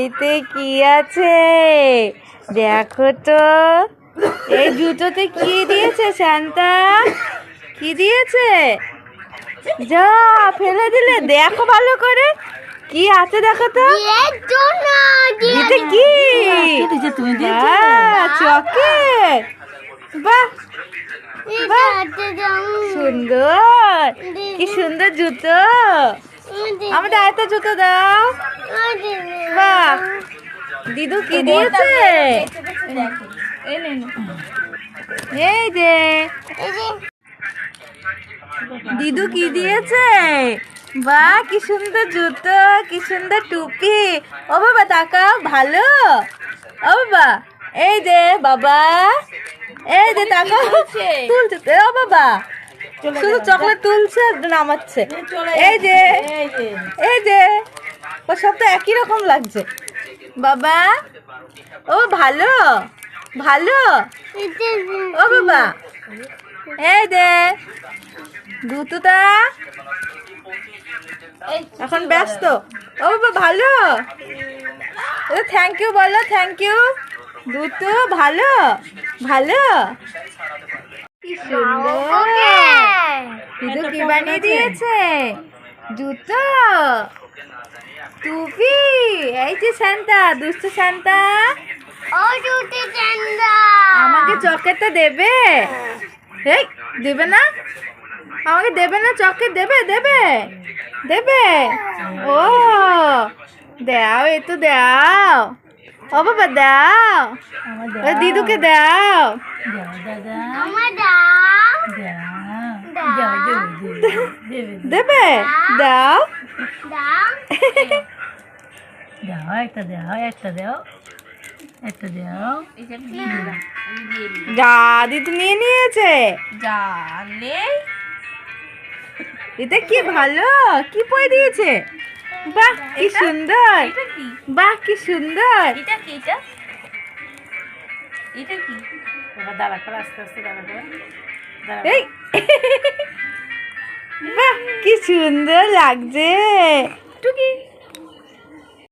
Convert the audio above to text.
ঝুড়িতে কি আছে? দেখো তো। এই জুতোতে কি দিয়েছে, শান্তা? কি দিয়েছে? যা, ফেলে দিলে। দেখো ভালো করে। কি আছে দেখো তো। দিতে কি? চকলেট বাহ। সুন্দর। কি সুন্দর জুতো। আমাদের আয়তা জুতো দাও। বাহ। দিদু কি দিয়েছে? এই যে। দিদু কি দিয়েছে? বাহ কি সুন্দর জুতো কি সুন্দর টুপি। ও বাবা তাকাও ভালো। ও বাবা এই যে বাবা। এই যে তাকাও। তুলছে। ও বাবা। শুধু চকলেট তুলছে আর নামাচ্ছে। এই যে এই যে। ও সব তো একই রকম লাগছে। বাবা ও ভালো ভালো। ও বাবা এই দে দুটোটা এখন ব্যস্ত। ও বাবা ভালো। থ্যাংক ইউ বলো থ্যাংক ইউ দুতু ভালো ভালো। কি সুন্দর কি বানিয়ে দিয়েছে? জুতো? টুপি? এই যে শান্তা দুষ্ট শান্তা। আমাকে চকেটটা দেবে? এই দেবে না? আমাকে দেবে না চকেট দেবে দেবে দেবে। ও দাও এ তো দাও। ও বাবা দাও। দিদুকে দাও। দেবে? দাও। দাও একটা দাও একটা দাও একটা দাও। যা দিদু নিয়ে নিয়েছে। জানে এটা কি ভালো? কি পয়ে দিয়েছে? বাহ কি সুন্দর। বাহ কি সুন্দর। এটা কি এটা? এটা কি? এবার দাঁড়া করে আস্তে আস্তে দাঁড়া করে। এই। বাহ কি সুন্দর লাগছে। টুকি।